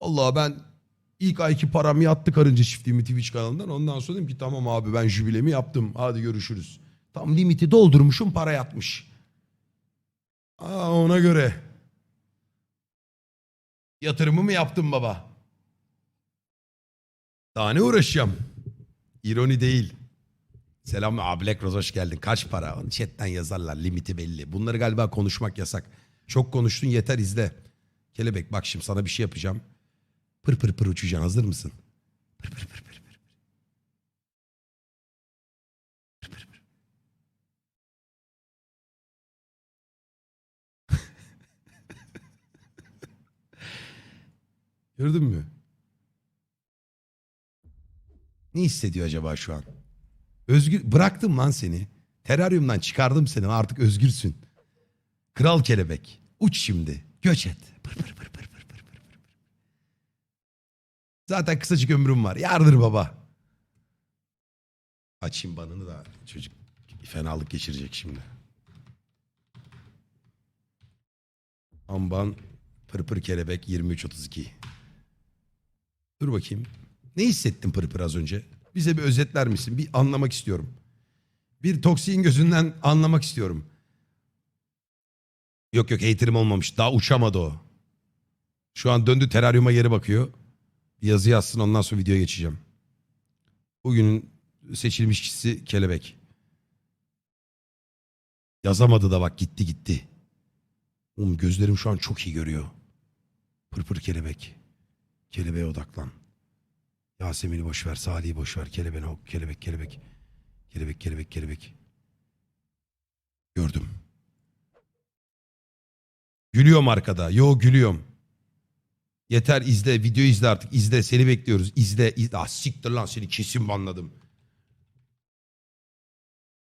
Allah ben ilk ayki param yattı karınca çiftliğimi Twitch kanalından. Ondan sonra dedim ki tamam abi ben jübilemi yaptım. Hadi görüşürüz. Tam limiti doldurmuşum para yatmış. Aa, ona göre. Yatırımımı yaptım baba. Daha ne uğraşacağım? İroni değil. Selam abi Black Rose hoş geldin. Kaç para? Onu chatten yazarlar. Limiti belli. Bunları galiba konuşmak yasak. Çok konuştun yeter izle. Kelebek bak şimdi sana bir şey yapacağım. Pır pır pır uçacaksın. Hazır mısın? Pır pır pır pır pır. pır. Pır pır. Gördün mü? Ne hissediyor acaba şu an? Özgür bıraktım lan seni. Teraryumdan çıkardım seni. Artık özgürsün. Kral kelebek. Uç şimdi. Göç et. Pır pır pır pır. Zaten kısacık ömrüm var. Yardır baba. Açayım banını da çocuk fenalık geçirecek şimdi. Amban pırpır kelebek 2332. Dur bakayım. Ne hissettin pırpır az önce? Bize bir özetler misin? Bir anlamak istiyorum. Bir toksiğin gözünden anlamak istiyorum. Yok yok haterim olmamış. Daha uçamadı o. Şu an döndü teraryuma geri bakıyor. Yazı yazsın ondan sonra videoya geçeceğim. Bugünün seçilmiş kişisi kelebek. Yazamadı da bak gitti gitti. Oğlum gözlerim şu an çok iyi görüyor. Pırpır kelebek. Kelebeğe odaklan. Yasemin'i boş ver, Salih'i boş ver. Kelebeğe kelebek, kelebek. Kelebek, kelebek, kelebek. Gördüm. Gülüyorum arkada. Yo gülüyorum. Yeter izle, video izle artık. İzle, seni bekliyoruz. İzle, izle. Ah siktir lan seni kesin banladım.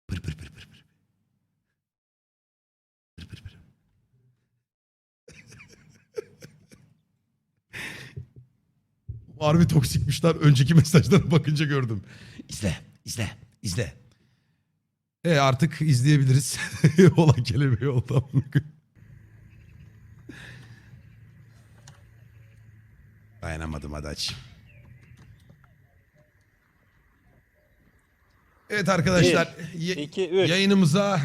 Pır pır pır pır pır. Pır pır pır. Harbi toksikmişler. Önceki mesajlara bakınca gördüm. İzle, izle, izle. E artık izleyebiliriz. Olan kelebeği oldu. Dayanamadım hadi aç. Evet arkadaşlar. ye- iki, üç. Yayınımıza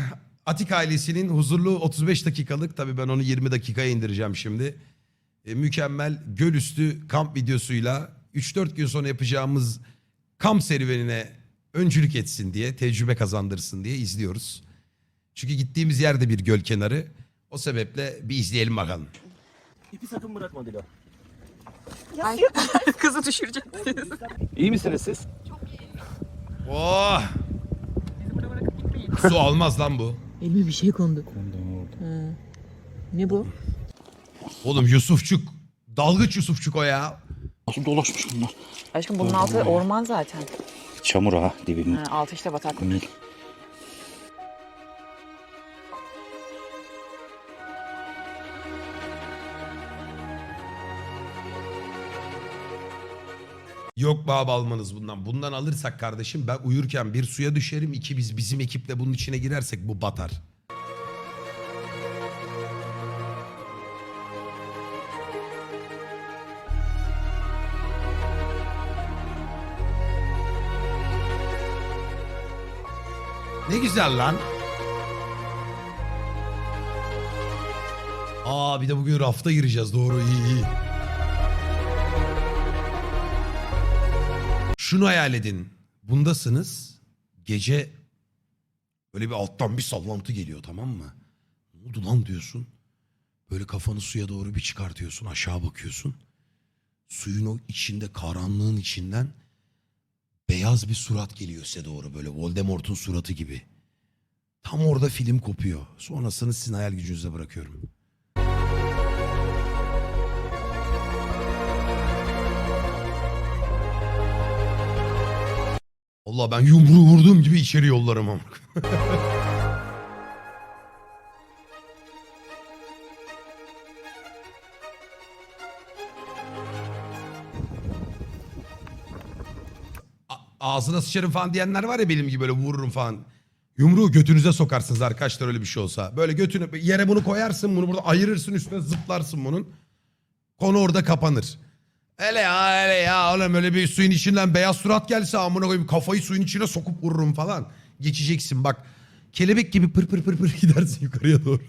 Atik ailesinin huzurlu 35 dakikalık tabii ben onu 20 dakikaya indireceğim şimdi. E, mükemmel göl üstü kamp videosuyla 3-4 gün sonra yapacağımız kamp serüvenine öncülük etsin diye, tecrübe kazandırsın diye izliyoruz. Çünkü gittiğimiz yerde bir göl kenarı. O sebeple bir izleyelim bakalım. İpi sakın bırakma Dila. Ay, kızı düşüreceksiniz. İyi misiniz siz? Oh! Su almaz lan bu. Elime bir şey kondu. Ha. Ne bu? Oğlum Yusufçuk. Dalgıç Yusufçuk o ya. Nasıl dolaşmış bunlar? Aşkım bunun altı orman zaten. Çamur ha dibim. Ha, altı işte bataklık. Yok baba almanız bundan. Bundan alırsak kardeşim ben uyurken bir suya düşerim. iki biz bizim ekiple bunun içine girersek bu batar. Ne güzel lan. Aa bir de bugün rafta gireceğiz. Doğru iyi iyi. Şunu hayal edin. Bundasınız. Gece böyle bir alttan bir sallantı geliyor tamam mı? Ne oldu lan diyorsun. Böyle kafanı suya doğru bir çıkartıyorsun. Aşağı bakıyorsun. Suyun o içinde karanlığın içinden beyaz bir surat geliyor size doğru. Böyle Voldemort'un suratı gibi. Tam orada film kopuyor. Sonrasını sizin hayal gücünüze bırakıyorum. Allah ben yumruğu vurduğum gibi içeri yollarım ama. Ağzına sıçarım falan diyenler var ya benim gibi böyle vururum falan. Yumruğu götünüze sokarsınız arkadaşlar öyle bir şey olsa. Böyle götünü yere bunu koyarsın bunu burada ayırırsın üstüne zıplarsın bunun. Konu orada kapanır. Hele ya hele ya oğlum öyle bir suyun içinden beyaz surat gelse amına koyayım kafayı suyun içine sokup vururum falan. Geçeceksin bak. Kelebek gibi pır pır pır pır gidersin yukarıya doğru.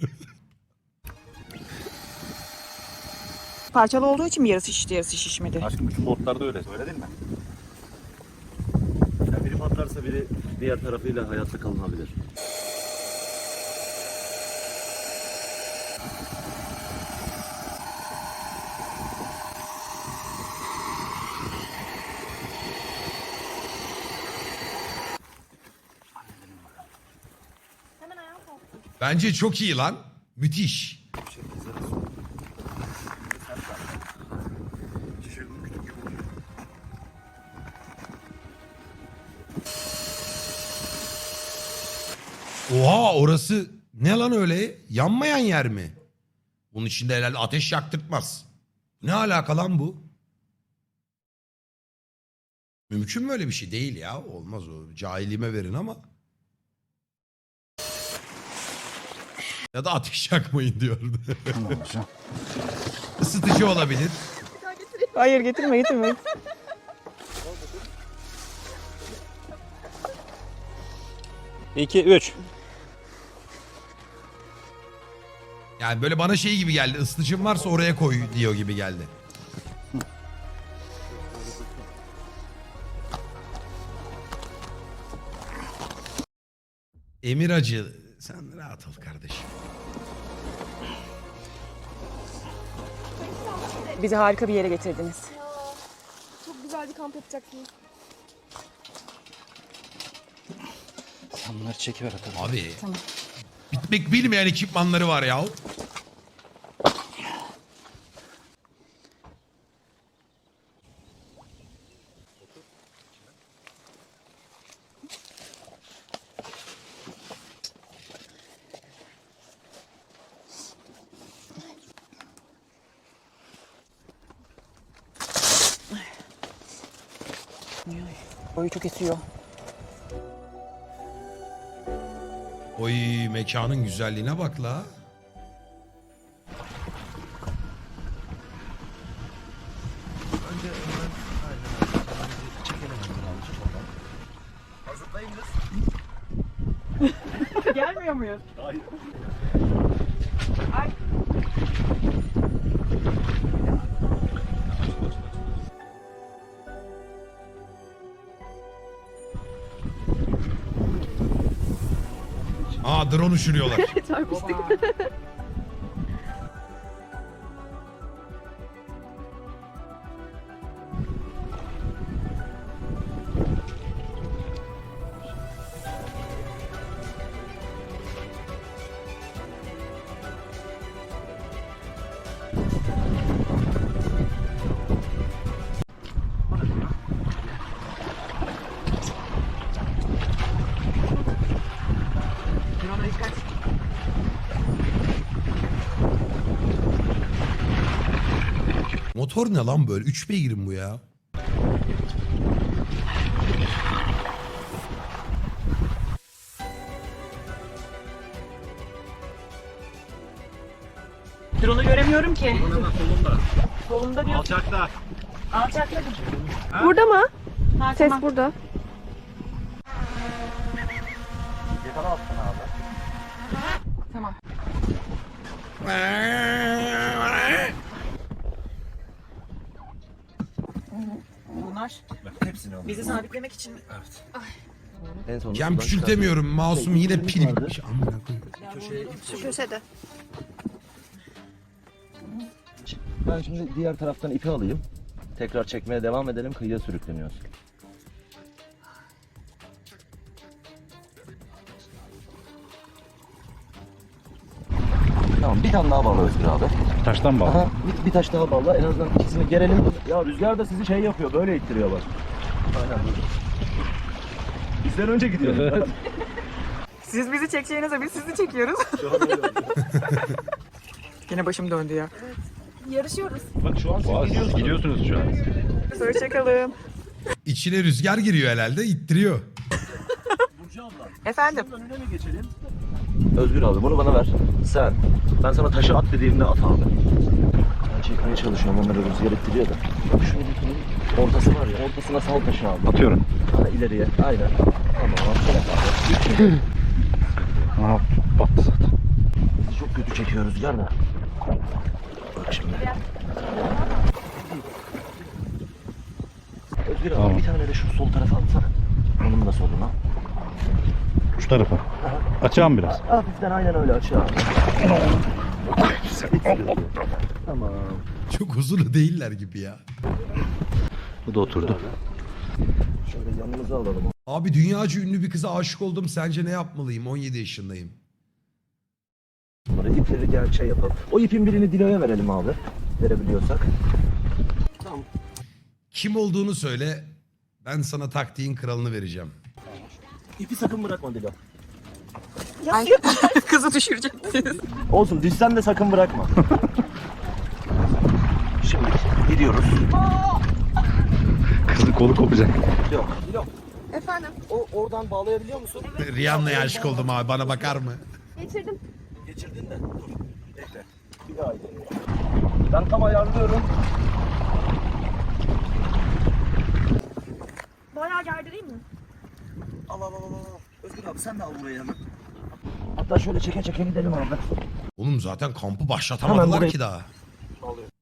Parçalı olduğu için mi yarısı şişti yarısı şişmedi? Aşkım bütün botlarda öyle. Öyle değil mi? Yani biri patlarsa biri diğer tarafıyla hayatta kalınabilir. Bence çok iyi lan. Müthiş. Oha orası ne lan öyle? Yanmayan yer mi? Bunun içinde herhalde ateş yaktırtmaz. Ne alaka lan bu? Mümkün mü öyle bir şey? Değil ya. Olmaz o. Cahilliğime verin ama. Ya da ateş yakmayın diyordu. Tamam hocam. Isıtıcı olabilir. Hayır getirme getirme. İki, üç. Yani böyle bana şey gibi geldi. Isıtıcım varsa oraya koy diyor gibi geldi. Emir Acı sen rahat ol kardeşim. Bizi harika bir yere getirdiniz. Çok güzel bir kamp yapacaksınız. Sen bunları çekiver atalım. Abi. Tamam. Bitmek bilmeyen ekipmanları var ya. Esiyor. Oy mekanın güzelliğine bak la. Uçuruyorlar. Çarpıştık. Motor ne lan böyle? 3 beygirim bu ya. Drone'u göremiyorum ki. Solunda, solunda. Kolumda diyor. Alçakta. Alçakladım. Burada mı? Ha, Ses tamam. burada. Yakala alttan abi. Tamam. Bunlar Hepsini sabitlemek için mi? En sonunda Cam küçültemiyorum. Mouse'um yine Vardı. pil bitmiş. Amına koyayım. Şu köşede. Ben şimdi diğer taraftan ipi alayım. Tekrar çekmeye devam edelim. Kıyıya sürükleniyoruz. Tamam bir tane daha bağla Özgür abi. Taştan bağlı. Aha, bir, bir taş daha bağla. En azından ikisini gerelim. Ya rüzgar da sizi şey yapıyor. Böyle ittiriyor bak. Aynen böyle. Bizden önce gidiyor. Siz bizi çekeceğinize biz sizi çekiyoruz. Yine başım döndü ya. Yarışıyoruz. Bak şu an siz Boğaz, gidiyorsunuz. gidiyorsunuz şu an. Hoşçakalın. İçine rüzgar giriyor herhalde. ittiriyor. Burcu abla. Efendim. Şunun önüne mi geçelim? Özgür abi bunu bana ver. Sen. Ben sana taşı at dediğimde at abi. Ben çek. Atmaya çalışıyorum onları rüzgar ettiriyor da. Bak şu ipinin ortası var ya ortasına sal taşı abi. Atıyorum. Ha, ileriye. Aynen. Tamam abi. Aha battı zaten. Çok kötü çekiyor rüzgar da. Bak şimdi. Özgür abi Tamam. bir tane de şu sol tarafa atsana. Onun da soluna. Şu tarafa. Açacağım biraz. Hafiften aynen öyle aç abi. tamam. Çok huzurlu değiller gibi ya. Bu da oturdu. Şöyle yanımıza alalım. Abi dünyaca ünlü bir kıza aşık oldum. Sence ne yapmalıyım? 17 yaşındayım. Bunları ipleri şey yapalım. O ipin birini Dilo'ya verelim abi. Verebiliyorsak. Tamam. Kim olduğunu söyle. Ben sana taktiğin kralını vereceğim. İpi sakın bırakma Dilo. Ay, kızı düşüreceksiniz. Olsun düşsen de sakın bırakma. Şimdi gidiyoruz. Kızın kolu kopacak. Yok. Dilo. Efendim. O oradan bağlayabiliyor musun? Rihanna'ya aşık oldum abi. Bana bakar mı? Geçirdim. Geçirdin de. Dur. Bekle. Bir daha ileri. Ben tam ayarlıyorum. Bayağı gerdireyim mi? Al al al al. al. Özgür abi sen de al burayı hemen. Hatta şöyle çeke çeke gidelim abi. Oğlum zaten kampı Hemen başlatamadılar buraya- ki daha.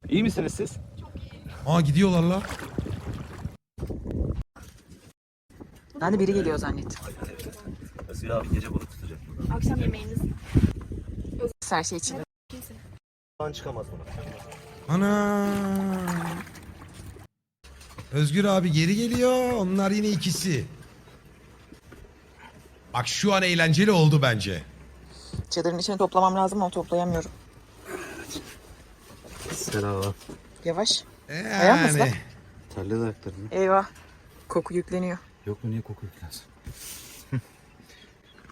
İyi misiniz siz? Aa gidiyorlar la. Ben de biri geliyor zannettim. Özgür abi gece balık tutacak burada. Akşam yemeğiniz. Her şey için. Şu an çıkamaz buna. Ana. Özgür abi geri geliyor. Onlar yine ikisi. Bak şu an eğlenceli oldu bence. Çadırın içine toplamam lazım ama toplayamıyorum. Selam. Yavaş. Ayağın mı Yani. ayaklarını. Eyvah. Koku yükleniyor. Yok mu niye koku yüklensin?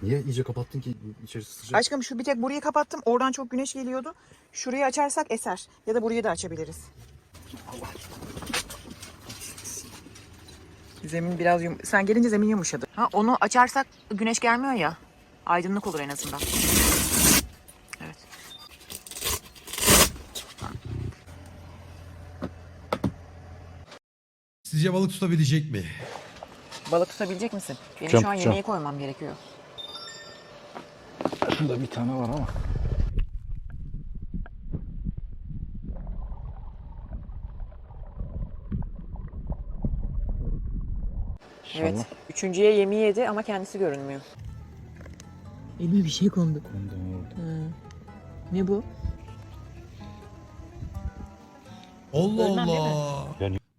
niye iyice kapattın ki içerisi sıcak? Aşkım şu bir tek burayı kapattım. Oradan çok güneş geliyordu. Şurayı açarsak eser. Ya da burayı da açabiliriz. Zemin biraz yum... Sen gelince zemin yumuşadı. Ha onu açarsak güneş gelmiyor ya. Aydınlık olur en azından. Evet. Sizce balık tutabilecek mi? Balık tutabilecek misin? Benim Tutacağım, şu an tutacağım. yemeği koymam gerekiyor. Şurada bir tane var ama. Evet. Üçüncüye yemeği yedi ama kendisi görünmüyor. Elime bir şey kondu. Ne bu? Allah Ölmem değil mi? Allah.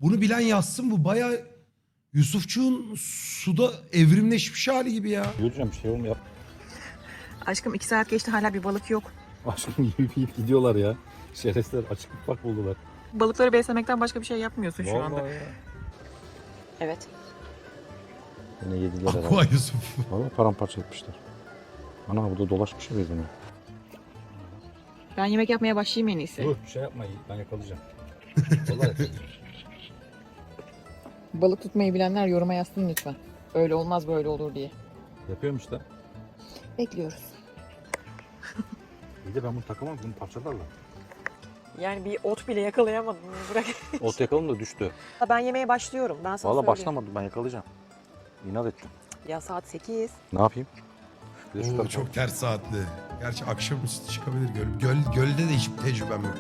Bunu bilen yazsın bu baya Yusufçuğun suda evrimleşmiş hali gibi ya. Göreceğim şey olmuyor. Aşkım iki saat geçti hala bir balık yok. Aşkım yiyip yiyip gidiyorlar ya. Şerefsizler açık bak buldular. Balıkları beslemekten başka bir şey yapmıyorsun şu anda. Vallahi ya. Evet. Yine yediler herhalde. Aqua Yusuf. Valla paramparça etmişler. Ana burada dolaşmış ya birbirine. Ben yemek yapmaya başlayayım en iyisi. Dur şey yapma ben yakalayacağım. Vallahi Balık tutmayı bilenler yoruma yazsın lütfen. Öyle olmaz böyle olur diye. yapıyorum işte. Bekliyoruz. İyi de ben bunu takamam bunu parçalarlar. Yani bir ot bile yakalayamadım. Bırak. Ot yakalım da düştü. ben yemeğe başlıyorum. Ben sana Valla söyleyeyim. başlamadım ben yakalayacağım. İnat ettim. Ya saat 8. Ne yapayım? Bir de şu Oo, tarafa- çok ters saatli. Gerçi akşamüstü çıkabilir göl. göl. Gölde de hiçbir tecrübem yok.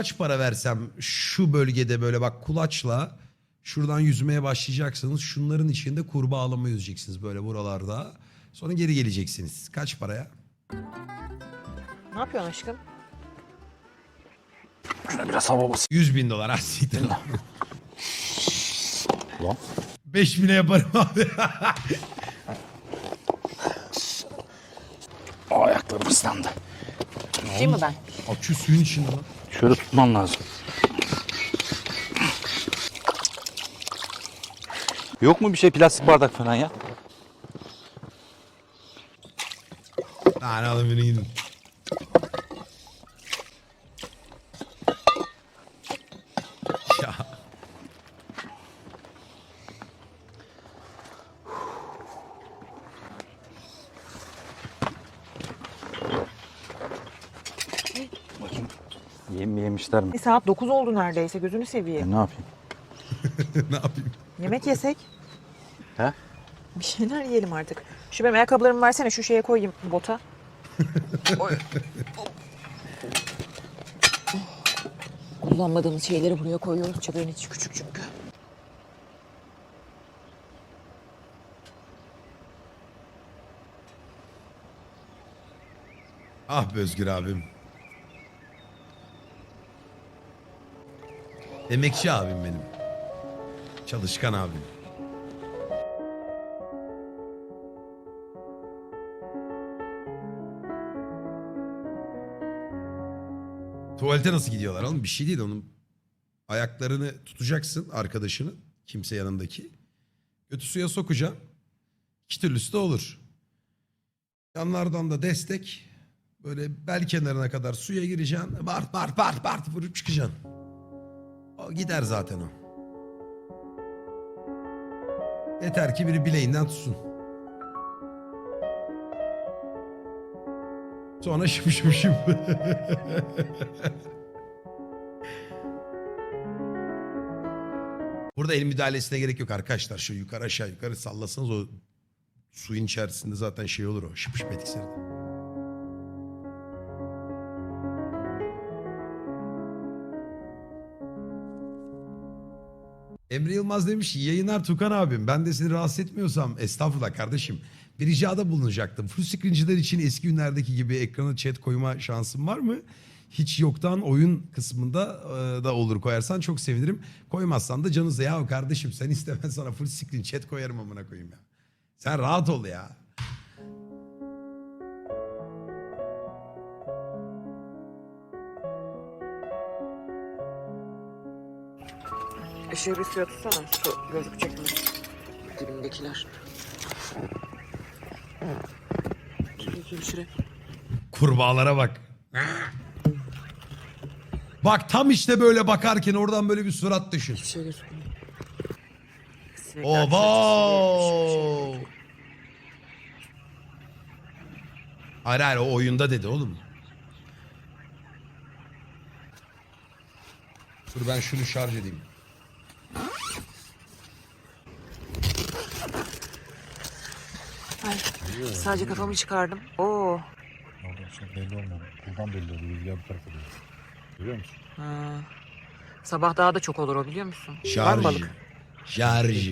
Kaç para versem şu bölgede böyle bak kulaçla şuradan yüzmeye başlayacaksınız. Şunların içinde kurbağalama yüzeceksiniz böyle buralarda. Sonra geri geleceksiniz. Kaç paraya? Ne yapıyorsun aşkım? Şuna biraz hava basayım. 100 bin dolar. Ah siktir lan. Ulan. 5 bine yaparım abi. Ayaklarım ıslandı. Tutayım mı ben? Akü suyun içinde lan. Şöyle tutman lazım. Yok mu bir şey plastik bardak falan ya? Lan alın beni gidin. Ya. Yemişler mi? E, saat 9 oldu neredeyse gözünü seveyim. E, ne yapayım? ne yapayım? Yemek yesek. He? Bir şeyler yiyelim artık. Şu benim ayakkabılarımı versene şu şeye koyayım bota. Oy. Kullanmadığımız şeyleri buraya koyuyoruz. Çadırın içi küçük çünkü. Ah be Özgür abim. Emekçi abim benim. Çalışkan abim. Tuvalete nasıl gidiyorlar oğlum? Bir şey değil onun. Ayaklarını tutacaksın arkadaşının. Kimse yanındaki. Götü suya sokacaksın. İki türlüsü de olur. Yanlardan da destek. Böyle bel kenarına kadar suya gireceksin. Bart bart bart bart vurup çıkacaksın. Gider zaten o. Yeter ki biri bileğinden tutsun. Sonra şıp şıp şıp. Burada el müdahalesine gerek yok arkadaşlar. Şu yukarı aşağı yukarı sallasanız o suyun içerisinde zaten şey olur o. Şıp şıp etkisi. Emre Yılmaz demiş yayınlar Tukan abim ben de seni rahatsız etmiyorsam estağfurullah kardeşim. Bir ricada bulunacaktım. Full screenciler için eski günlerdeki gibi ekrana chat koyma şansın var mı? Hiç yoktan oyun kısmında e, da olur koyarsan çok sevinirim. Koymazsan da canınıza ya kardeşim sen istemen sana full screen chat koyarım amına koyayım ya. Sen rahat ol ya. Işığı bir suya tutsana. Su gözükecek mi? Şuraya. Kurbağalara bak. Bak tam işte böyle bakarken oradan böyle bir surat düşün. Hiçbir şey gözükmüyor. Sinekler Oba! Hayır hayır o oyunda dedi oğlum. Dur ben şunu şarj edeyim. Ay, sadece kafamı çıkardım. Oo. Orada şey belli olmuyor. Buradan belli oluyor. Rüzgar bu tarafa doğru. Görüyor musun? Ha. Sabah daha da çok olur o biliyor musun? Var Şarj. mı balık? Şarj.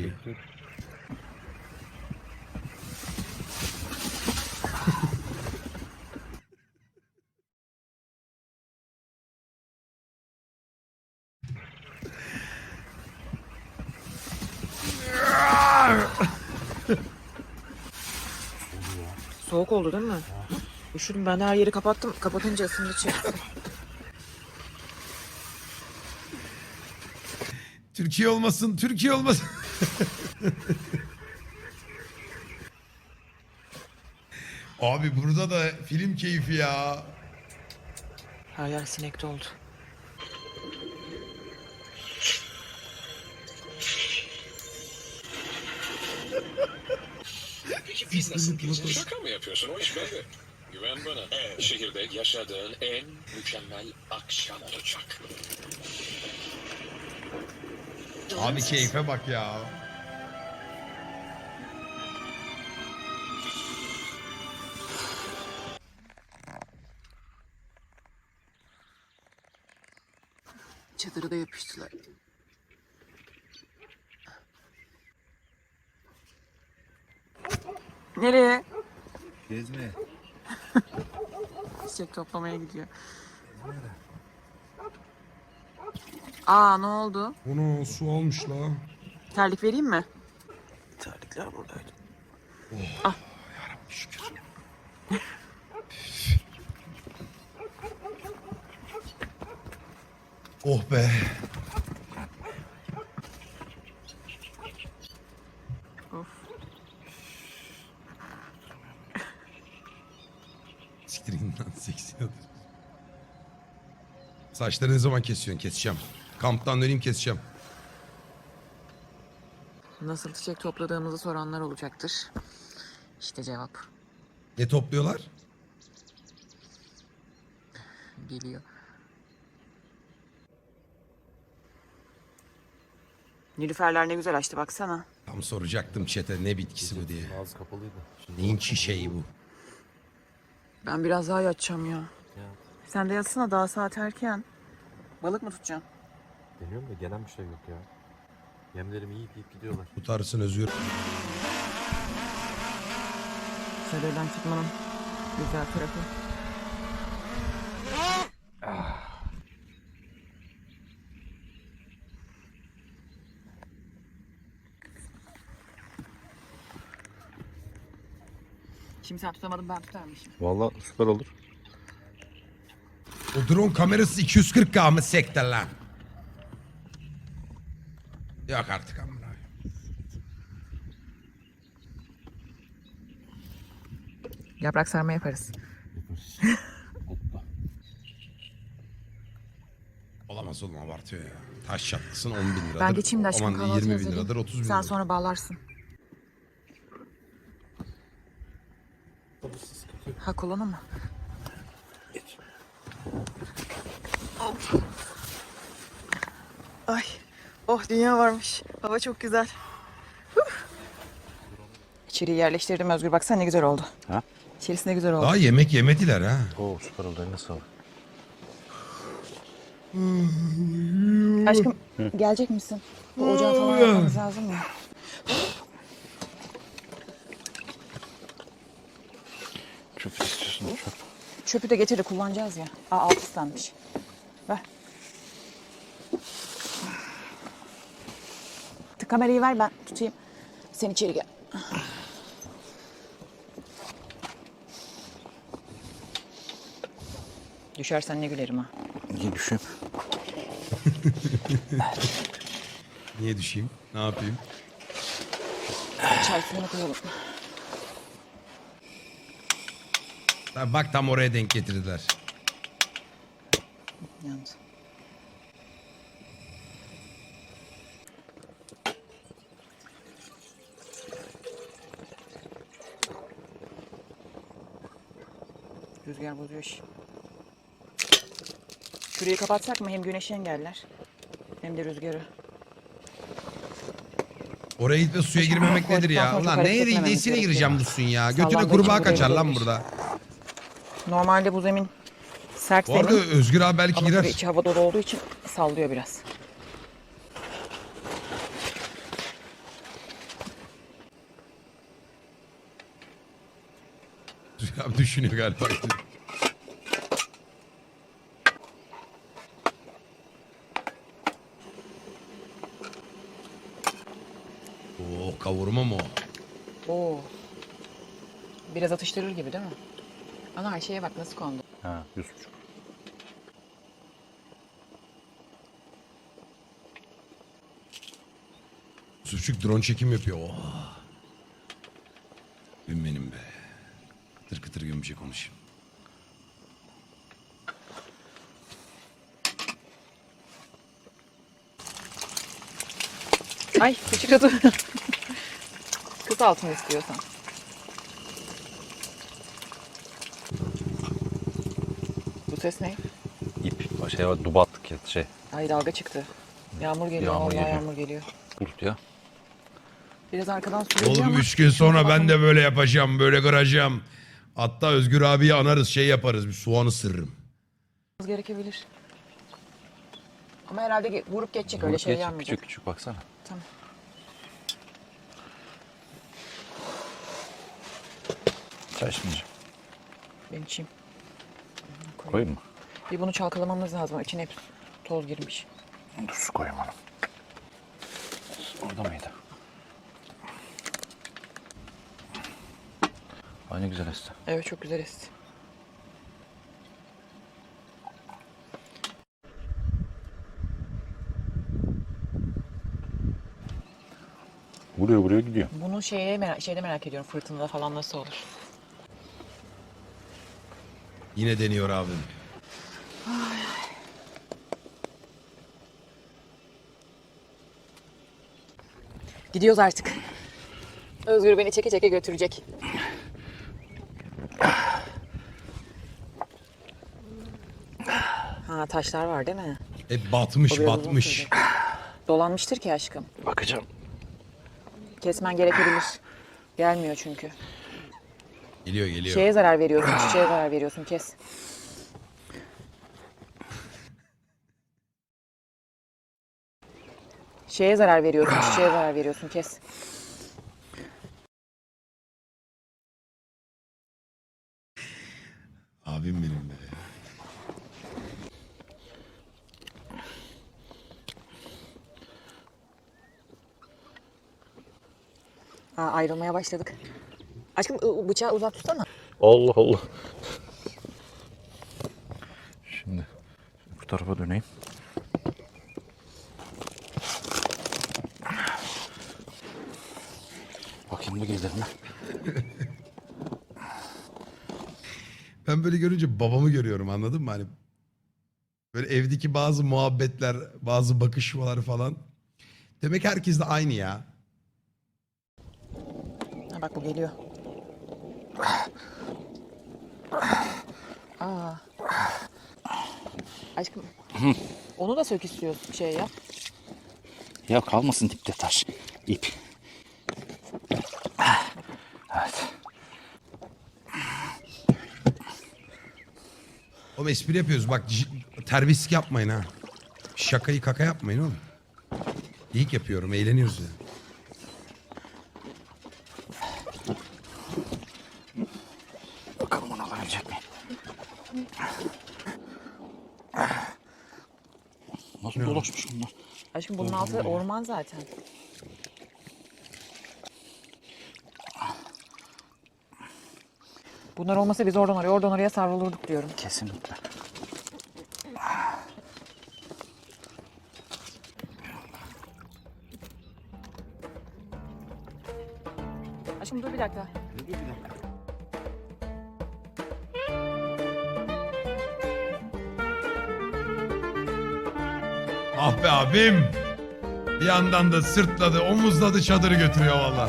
Soğuk oldu değil mi? Üşüdüm ben her yeri kapattım. Kapatınca ısındı çekti. Türkiye olmasın, Türkiye olmasın. Abi burada da film keyfi ya. Her yer sinek doldu. Peki biz nasıl bileceğiz? Şaka mı yapıyorsun? O iş belli. Güven bana. Şehirde yaşadığın en mükemmel akşam olacak. Abi keyfe bak ya. Çadırı da yapıştılar. Nereye? Gezmeye. Çiçek toplamaya gidiyor. Aa ne oldu? Bunu su almış la. Terlik vereyim mi? Terlikler buradaydı. Şükür. oh be. Saçları ne zaman kesiyorsun? Keseceğim. Kamptan döneyim keseceğim. Nasıl çiçek topladığımızı soranlar olacaktır. İşte cevap. Ne topluyorlar? Geliyor. Nilüferler ne güzel açtı baksana. Tam soracaktım çete ne bitkisi bu diye. Ağzı kapalıydı. Neyin çiçeği bu? Ben biraz daha yatacağım ya. Sen de yatsana daha saat erken. Balık mı tutacaksın? deniyorum da gelen bir şey yok ya. Yemlerimi yiyip yiyip gidiyorlar. Tutarsın Özgür. Çadırdan çıkmanın güzel tarafı. Şimdi sen tutamadın ben tutarmışım. Valla süper olur. O drone kamerası 240k mı sekte lan? Yok artık amına. Yaprak sarma yaparız. Olamaz oğlum abartıyor ya. Taş çatlasın 10 bin liradır. Ben geçeyim de aşkım Aman kahvaltı 20 bin hazırlayayım. liradır 30 bin Sen liradır. sonra bağlarsın. Ha kolonu mu? Ay. Oh dünya varmış. Hava çok güzel. Huh. İçeriği yerleştirdim Özgür. Baksana ne güzel oldu. Ha? İçerisi ne güzel oldu. Daha yemek yemediler ha. Oo süper oldu eline sağlık. Aşkım gelecek misin? Bu ocağı falan yapmamız lazım ya. Çöp istiyorsun çöp. Çöpü de getir de kullanacağız ya. Aa alt ıslanmış. Kamerayı ver ben tutayım. Sen içeri gel. Düşersen ne gülerim ha. İyi düşün. Niye düşeyim? Ne yapayım? Çay suyunu koyalım. Bak tam oraya denk getirdiler. Yalnız. Rüzgar bozuyor işi. Şurayı kapatsak mı? Hem güneşi engeller. Hem de rüzgarı. Oraya gitme suya girmemek nedir ya? Ulan değilsine gerekiyor. gireceğim bu suyun ya. Götüne kurbağa kaçar lan burada. Normalde bu zemin sert Bu arada zemin. Özgür abi belki Ama girer. içi hava dolu olduğu için sallıyor biraz. Abi düşünüyor galiba. Kavurma mı o? Oo. Biraz atıştırır gibi değil mi? Ana her şeye bak nasıl kondu. Ha buçuk. Suçuk drone çekim yapıyor. Oh. Gün benim be. Kıtır kıtır gömüşe konuşayım. Ay sıçradı. Kız altını istiyorsan. Bu ses ne? İp. Şey var duba attık ya şey. Ay dalga çıktı. Yağmur geliyor. Yağmur geliyor. yağmur geliyor. Bulut ya. Biraz arkadan su geliyor Oğlum ama. üç gün sonra ben de böyle yapacağım, böyle kıracağım. Hatta Özgür abiyi anarız, şey yaparız, bir soğan ısırırım. gerekebilir. Ama herhalde ge- vurup geçecek öyle Bulut şey geç, yanmayacak. Küçük küçük baksana. Tamam. İçmeyeceğim. Ben içeyim. Koy. Koyayım mı? Bir bunu çalkalamamız lazım. İçine hep toz girmiş. Dur su koyayım onu. Orada mıydı? Ay ne güzel esti. Evet çok güzel esti. Vuruyor vuruyor gidiyor. Bunu şeye merak, şeyde merak ediyorum. Fırtınada falan nasıl olur? Yine deniyor abim. Gidiyoruz artık. Özgür beni çeke çeke götürecek. Ha taşlar var değil mi? Hep batmış, O biraz uzun batmış. sürecek. Dolanmıştır ki aşkım. Bakacağım. Kesmen gerekebilir. Gelmiyor çünkü. Geliyor geliyor. Şeye zarar veriyorsun, çiçeğe zarar veriyorsun. Kes. Şeye zarar veriyorsun, çiçeğe zarar veriyorsun. Kes. Abim benim be. Ha, ayrılmaya başladık. Aşkım bıçağı uzak tutsana. Allah Allah. Şimdi bu tarafa döneyim. Bakayım bu gelir mi? Ben böyle görünce babamı görüyorum anladın mı? Hani böyle evdeki bazı muhabbetler, bazı bakışmalar falan. Demek herkes de aynı ya. Ha, bak bu geliyor. Aşkım. Onu da sök istiyorsun şey yap. Ya kalmasın dipte taş. İp. Evet. Oğlum espri yapıyoruz bak j- terbiyesizlik yapmayın ha. Şakayı kaka yapmayın oğlum. İlk yapıyorum eğleniyoruz ya. Bakalım onu alabilecek miyim? Nasıl dolaşmış bunlar? Aşkım bunun altı orman zaten. Bunlar olmasa biz oradan oraya, oradan oraya savrulurduk diyorum. Kesinlikle. Aşkım dur bir dakika. Ah be abim. Bir yandan da sırtladı, omuzladı çadırı götürüyor valla.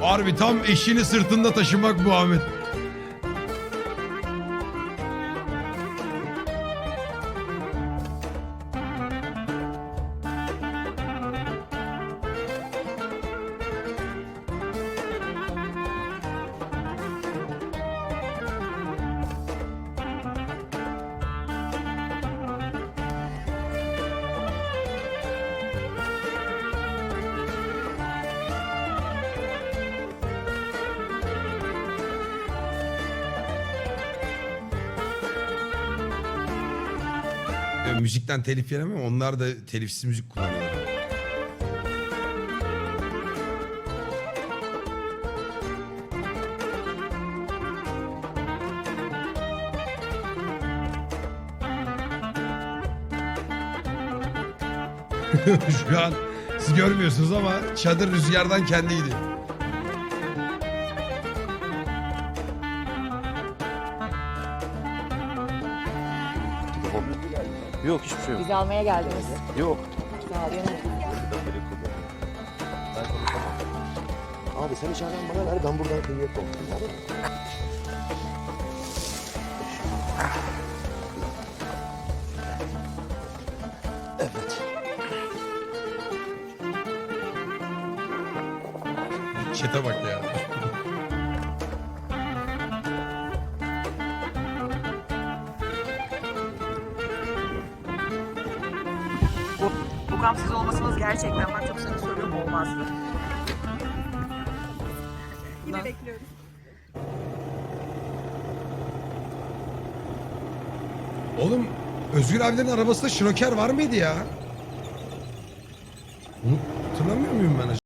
Harbi tam eşini sırtında taşımak bu Ahmet. Müzikten telif yemem onlar da telifsiz müzik kullanıyor. Şu an siz görmüyorsunuz ama çadır rüzgardan kendi gidiyor. Yok hiçbir şey yok. Bizi almaya geldiniz. Yok. Sağ ol. Abi sen içeriden bana ver ben buradan kıyıya konuşayım. Evet. Çete bak ya. Gerçekten ben çok sana soruyorum olmazdı. Yine bekliyoruz. Oğlum Özgür abilerin arabasında şroker var mıydı ya?